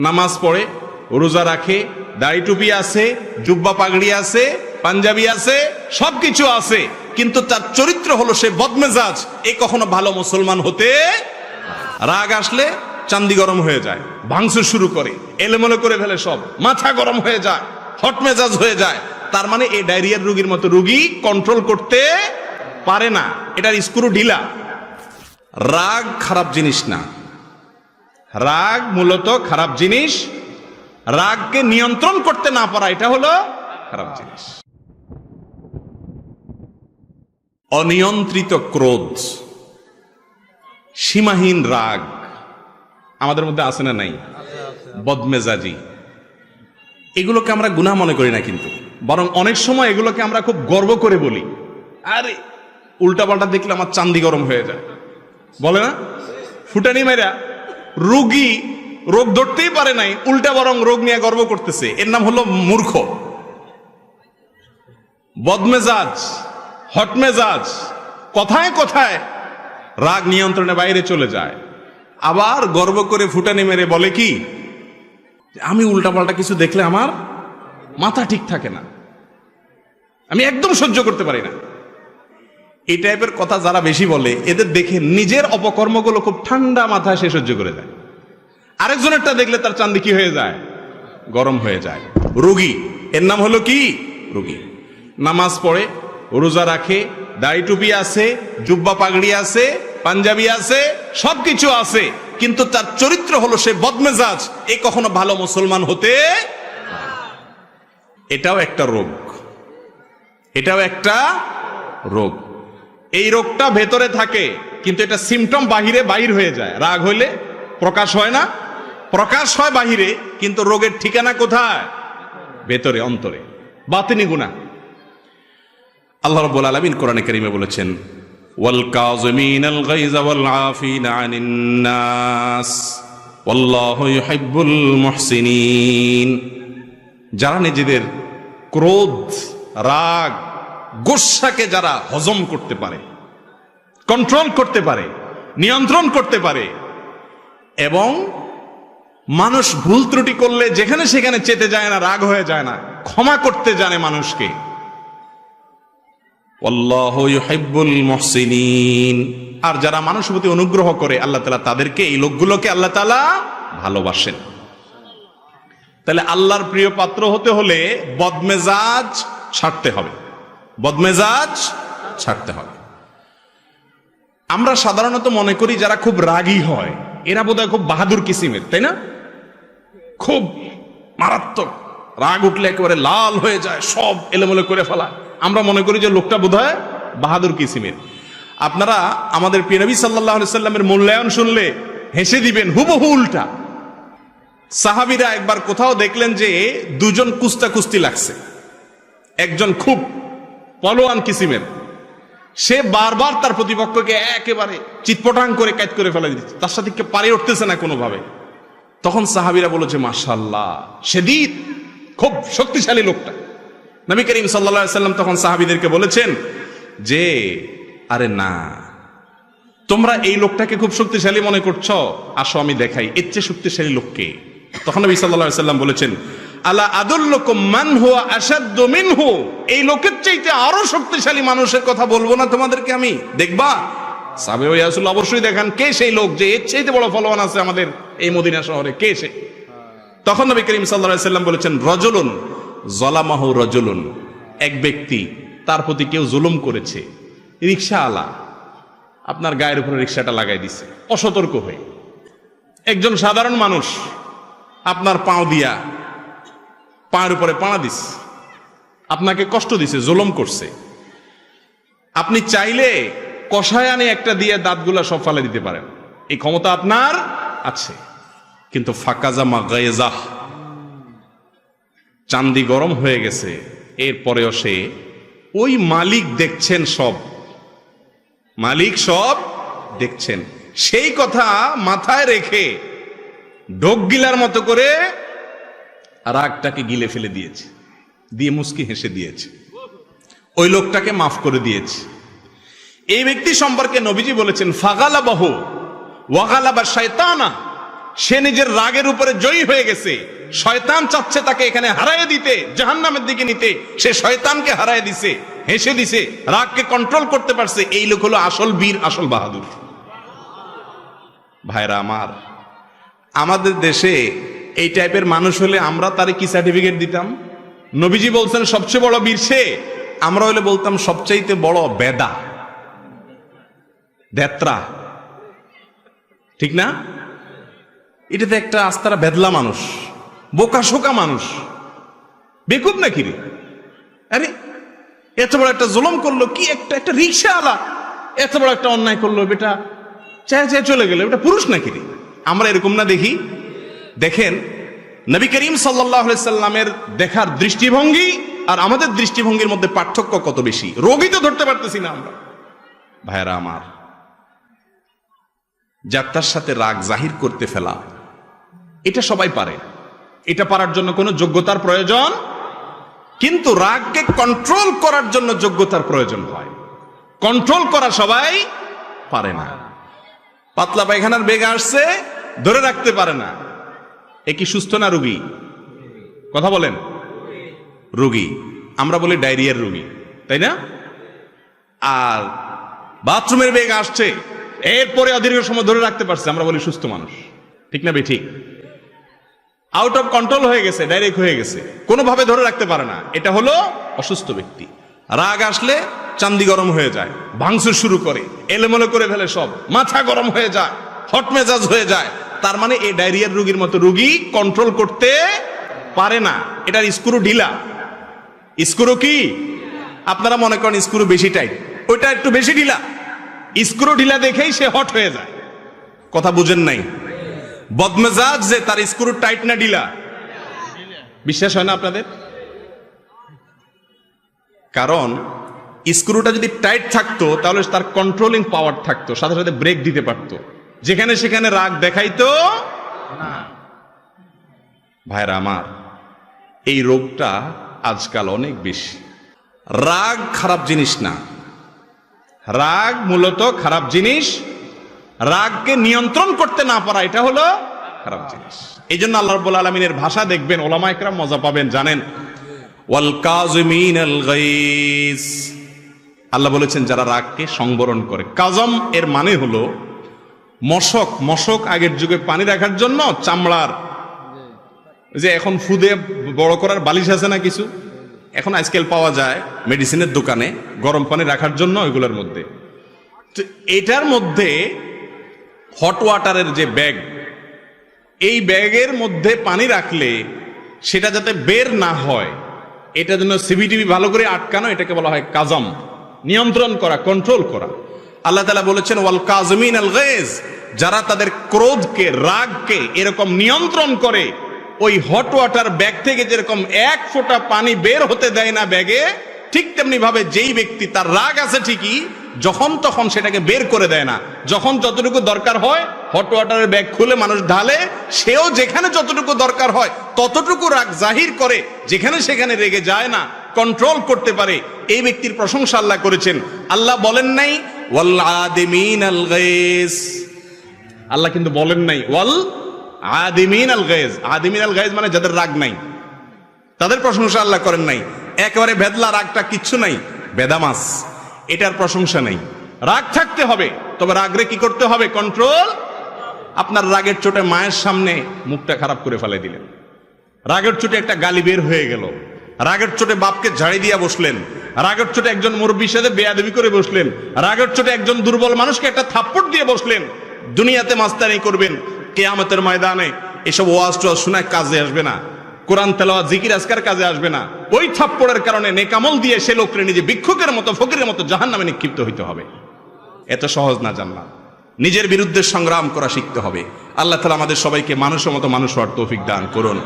নামাজ পড়ে, রোজা রাখে, দাড়ি টুপি আছে, জুব্বা পাগড়ি আছে, পাঞ্জাবি আছে, সবকিছু আছে। কিন্তু তার চরিত্র হলো সে বদমেজাজ। এ কখনো ভালো মুসলমান হতে রাগ আসলে চান্দি গরম হয়ে যায়, ভাঙচুর শুরু করে, এলোমেলো করে ফেলে সব, মাথা গরম হয়ে যায়, হট মেজাজ হয়ে যায়। তার মানে এই ডায়রিয়ার রুগীর মতো রুগী কন্ট্রোল করতে পারে না। এটার স্ক্রু ঢিলা। রাগ খারাপ জিনিস না। রাগ মূলত খারাপ জিনিস। রাগকে নিয়ন্ত্রণ করতে না পারা, এটা হলো খারাপ জিনিস। অনিয়ন্ত্রিত ক্রোধ, সীমাহীন রাগ, আমাদের মধ্যে আছে না নাই? বদমেজাজি। এগুলোকে আমরা গুনাহ মনে করি না কিন্তু। বরং অনেক সময় এগুলোকে আমরা খুব গর্ব করে বলি। আরে, উল্টাপাল্টা দেখলে আমার চান্দি গরম হয়ে যায়। বলে না? ফুটানি মেরা রোগী রোগ ধরতেই পারে নাই, উল্টা বরং রোগ নিয়ে গর্ব করতেছে। এর নাম হলো মূর্খ। বদমেজাজ, হটমেজাজ, কথায় কথায় রাগ নিয়ন্ত্রণে বাইরে চলে যায়। আবার গর্ব করে ফুটানি মেরে বলে কি আমি উল্টাপাল্টা কিছু দেখলে আমার মাথা ঠিক থাকে না। আমি একদম সহ্য করতে পারি না। এই টাইপের কথা যারা বেশি বলে, এদের দেখে নিজের অপকর্মগুলো খুব ঠান্ডা মাথায় সে সহ্য করে দেয় আরেকজনেরটা দেখলে তার চান্দি কি হয়ে যায়? গরম হয়ে যায়। রোগী, এর নাম হলো কি? রোগী। নামাজ পড়ে, রোজা রাখে, দাড়ি টুপি আছে, জুব্বা পাগড়ি আছে, পাঞ্জাবি আছে, সবকিছু আছে। কিন্তু তার চরিত্র হলো সে বদমেজাজ। এ কখনো ভালো মুসলমান হতে এটাও একটা রোগ। এটাও একটা রোগ। এই রোগটা ভেতরে থাকে, কিন্তু এটা সিমটম বাহিরে বাহির হয়ে যায়। রাগ হইলে প্রকাশ হয় না, প্রকাশ হয় বাহিরে, কিন্তু রোগের ঠিকানা কোথায়? ভেতরে, অন্তরে। বাতিনি গুণা আল্লাহ রাব্বুল আলামিন কোরআনে কারিমে বলেছেন, ওয়াল কাযিমিনাল গায়যা ওয়াল আফিনা আনিন নাস, ওয়াল্লাহু ইউহিব্বুল মুহসিনিন। যারা নিজেদের ক্রোধ, রাগ গোসাকে যারা হজম করতে পারে কন্ট্রোল করতে পারে, নিয়ন্ত্রণ করতে পারে, এবং মানুষ ভুল ত্রুটি করলে যেখানে সেখানে চেতে যায় না, রাগ হয়ে যায় না, ক্ষমা করতে জানে মানুষকে। আর যারা মানুষের প্রতি অনুগ্রহ করে, আল্লাহ তাআলা তাদেরকে, এই লোকগুলোকে আল্লাহ তাআলা ভালোবাসেন। তাহলে আল্লাহর প্রিয় পাত্র হতে হলে বদমেজাজ ছাড়তে হবে। বদমেজাজ ছাড়তে হবে। আমরা সাধারণত মনে করি যারা খুব রাগী হয়, এরা বোধহয় খুব বাহাদুর কিসিমের, তাই না? খুব মারাত্মক। রাগ উঠলে একেবারে লাল হয়ে যায়, সব এলোমেলো করে ফেলা। আমরা মনে করি যে লোকটা বোধহয় বাহাদুর কিসিমের। আপনারা আমাদের পিনবী সাল্লাহ সাল্লামের মূল্যায়ন শুনলে হেসে দিবেন, হুবহু উল্টা। সাহাবিরা একবার কোথাও দেখলেন যে দুজন কুস্তা কুস্তি লাগছে। একজন খুব পলোয়ান কিসিমের। সে বারবার তার প্রতিপক্ষকে একেবারে চিৎপটাং করে কাজ করে ফেলে দিচ্ছে। তার সাথে পারে উঠতেছে না কোনোভাবে। তখন সাহাবিরা বলেছে মাশাল্লাহ সেদিন খুব শক্তিশালী লোকটা। নবী করিম সাল্লা সাল্লাম তখন সাহাবিদেরকে বলেছেন যে, আরে না, তোমরা এই লোকটাকে খুব শক্তিশালী মনে করছ? আসো, আমি দেখাই। এর চেয়ে শক্তিশালী লোককে তখন নবী আলাইহি সাল্লাম বলেছেন আলা আদুল্লুকুম মান হুয়া আশাদ্দু মিনহু। এই লোকের চাইতে আরও শক্তিশালী মানুষের কথা বলব না তোমাদেরকে আমি। দেখবা? সাবে ইয়াসুল অবশ্যই দেখান কে সেই লোক যে এর চাইতে বড় ফলোয়ান আছে আমাদের এই মদিনা শহরে, কে সে? তখন নবী করিম আলাইহি সাল্লাম বলেছেন, রজুলুন, জলামাহু রজুলুন। এক ব্যক্তি, তার প্রতি কেউ জুলুম করেছে। রিক্সাওয়ালা আপনার গায়ের উপরে রিক্সাটা লাগাই দিছে। অসতর্ক হয়ে। একজন সাধারণ মানুষ, আপনার পাও দিয়া পায়ের উপরে পাড়া দিস আপনাকে কষ্ট দিছে, জুলুম করছে। আপনি চাইলে কষায় আনে একটা দিয়ে দাঁতগুলা সব ফালে দিতে পারেন। এই ক্ষমতা আপনার আছে। কিন্তু ফাকাজামা গায়েজাহ চান্দি গরম হয়ে গেছে। এরপরেও সে ওই মালিক দেখছেন সব। মালিক সব দেখছেন। সেই কথা মাথায় রেখে ঢোক গিলার মতো করে রাগটাকে গিলে ফেলে দিয়েছে, দিয়ে মুস্কি হেসে দিয়েছে। ওই লোকটাকে মাফ করে দিয়েছে। এই ব্যক্তি সম্পর্কে নবীজি বলেছেন ফাগালা বাহু ওয়াগালা বা শয়তানা, সে নিজের রাগের উপরে জয়ী হয়ে গেছে। শয়তান চাচ্ছে তাকে এখানে হারায় দিতে, জাহান্নামের দিকে নিতে। সে শয়তানকে হারায় দিছে, হেসে দিছে, রাগকে কন্ট্রোল করতে পারছে। এই লোক হলো আসল বীর, আসল বাহাদুর। ভাইরা আমার, আমাদের দেশে এই টাইপের মানুষ হলে আমরা তারে কি সার্টিফিকেট দিতাম? নবীজি বলছেন, সবচেয়ে বড় বীর সে। আমরা হলে বলতাম, সবচাইতে বড় বেদা, দেত্রা। ঠিক না? এটাতে একটা আস্তারা বেদলা মানুষ, বোকা শোকা মানুষ। বেকুব নাকি রে? আরে, এত বড় একটা জুলম করল, কি একটা একটা রিক্সা আলা এত বড় একটা অন্যায় করল, বেটা। চায় চায় চলে গেল এটা পুরুষ নাকি রে? আমরা এরকম না দেখি। দেখেন, নবী করিম সাল্লামের দেখার দৃষ্টিভঙ্গি আর আমাদের দৃষ্টিভঙ্গির মধ্যে পার্থক্য কত বেশি? রোগী তো ধরতে পারতেছি না আমরা। ভাইরা আমার যাত্রার সাথে রাগ জাহির করতে ফেলা, এটা সবাই পারে। এটা পারার জন্য কোনো যোগ্যতার প্রয়োজন? কিন্তু রাগকে কন্ট্রোল করার জন্য যোগ্যতার প্রয়োজন হয়। কন্ট্রোল করা সবাই পারে না। পাতলা পায়খানার বেগ আসছে, ধরে রাখতে পারে না। এ কি সুস্থ না রুগী? কথা বলেন। রুগী। আমরা বলি ডায়রিয়ার রুগী, তাই না? আর বাথরুমের বেগ আসছে, এরপরে অদীর্ঘ সময় ধরে রাখতে পারছে, আমরা বলি সুস্থ মানুষ। ঠিক না ঠিক আউট অফ কন্ট্রোল হয়ে গেছে ডাইরেক্ট হয়ে গেছে। কোনোভাবে ধরে রাখতে পারে না। এটা হলো অসুস্থ ব্যক্তি। রাগ আসলে চান্দি গরম হয়ে যায়, ভাঙচুর শুরু করে, এলোমেলো করে ফেলে সব, মাথা গরম হয়ে যায়, হট মেজাজ হয়ে যায়। তার মানে এই ডায়রিয়ার রোগীর মতো রোগী কন্ট্রোল করতে পারে না। এটার স্ক্রু ঢিলা। স্ক্রু কি? আপনারা মনে করেন স্ক্রু বেশি টাইট ওইটা একটু বেশি ঢিলা। স্ক্রু ঢিলা দেখেই সে হট হয়ে যায়। কথা বুঝেন নাই? বদমেজাজ যে তার স্ক্রু টাইট না ঢিলা। বিশ্বাস হয় না আপনাদের? কারণ স্ক্রুটা যদি টাইট থাকতো, তাহলে তার কন্ট্রোলিং পাওয়ার থাকতো, সাথে সাথে ব্রেক দিতে পারতো। যেখানে সেখানে রাগ দেখাইতো না। ভাইরা আমার, এই রোগটা আজকাল অনেক বেশি। রাগ খারাপ জিনিস না। রাগ মূলত খারাপ জিনিস। রাগকে নিয়ন্ত্রণ করতে না পারা, এটা হলো খারাপ জিনিস। এই জন্য আল্লাহ রব্বুল আলমিনের ভাষা দেখবেন, ওলামা একরাম মজা পাবেন, জানেন। ওয়াল আল্লাহ বলেছেন, যারা রাগকে সংবরণ করে। কাজম এর মানে হলো মশক মশক আগের যুগে পানি রাখার জন্য চামড়ার। যে এখন ফুদে বড় করার বালিশ আছে না কিছু? এখন আজকাল পাওয়া যায় মেডিসিনের দোকানে গরম পানি রাখার জন্য ওইগুলোর মধ্যে। তো এটার মধ্যে হট ওয়াটারের যে ব্যাগ এই ব্যাগের মধ্যে পানি রাখলে সেটা যাতে বের না হয় এটা জন্য সিবিটিভি ভালো করে আটকানো এটাকে বলা হয় কাজম। নিয়ন্ত্রণ করা কন্ট্রোল করা। আল্লাহ তালা বলেছেন ওয়াল কাজমিন আল গেজ যারা তাদের ক্রোধকে, রাগকে এরকম নিয়ন্ত্রণ করে, ওই হট ওয়াটার ব্যাগ থেকে যেরকম এক ফোঁটা পানি বের হতে দেয় না ব্যাগে, ঠিক তেমনি ভাবে যেই ব্যক্তি তার রাগ আছে ঠিকই, যখন তখন সেটাকে বের করে দেয় না। যখন যতটুকু দরকার হয় হট ওয়াটারের ব্যাগ খুলে মানুষ ঢালে, সেও যেখানে যতটুকু দরকার হয়, ততটুকু রাগ জাহির করে, যেখানে সেখানে রেগে যায় না কন্ট্রোল করতে পারে। এই ব্যক্তির প্রশংসা আল্লাহ করেছেন। আল্লাহ বলেন নাই, ওয়াল আদিমিন আল গাইস। আল্লাহ কিন্তু বলেন নাই, ওয়াল আদিমিন আল গায়েজ। আদিমিন আল গাইজ মানে যাদের রাগ নাই। তাদের প্রশংসা আল্লাহ করেন নাই। একেবারে ভেদলা রাগটা কিচ্ছু নাই, বেদামাস। এটার প্রশংসা নেই। রাগ থাকতে হবে, তবে রাগরে কি করতে হবে? কন্ট্রোল? আপনার রাগের চোটে মায়ের সামনে মুখটা খারাপ করে ফেলে দিলেন। রাগের চোটে একটা গালি বের হয়ে গেল। রাগের চোটে বাপকে ঝাড়ি দিয়া বসলেন। রাগের চোটে একজন মুরব্বীর সাথে বেয়াদবি করে বসলেন। রাগের চোটে একজন দুর্বল মানুষকে একটা থাপ্পড় দিয়ে বসলেন। দুনিয়াতে মাস্তানি করবেন, কেয়ামতের ময়দানে এসব ওয়াজ টোয়াজ শোনায় কাজে আসবে না। কোরআন তেলাওয়া জিকির আজকার কাজে আসবে না। ওই থাপ্পড়ের কারণে নেকামল দিয়ে সে লোকের নিজে ভিক্ষুকের মতো, ফকিরের মতো জাহান নামে নিক্ষিপ্ত হইতে হবে। এত সহজ না জানলাম। নিজের বিরুদ্ধে সংগ্রাম করা শিখতে হবে। আল্লাহ তালা আমাদের সবাইকে মানুষের মতো মানুষ হওয়ার তৌফিক দান করুন।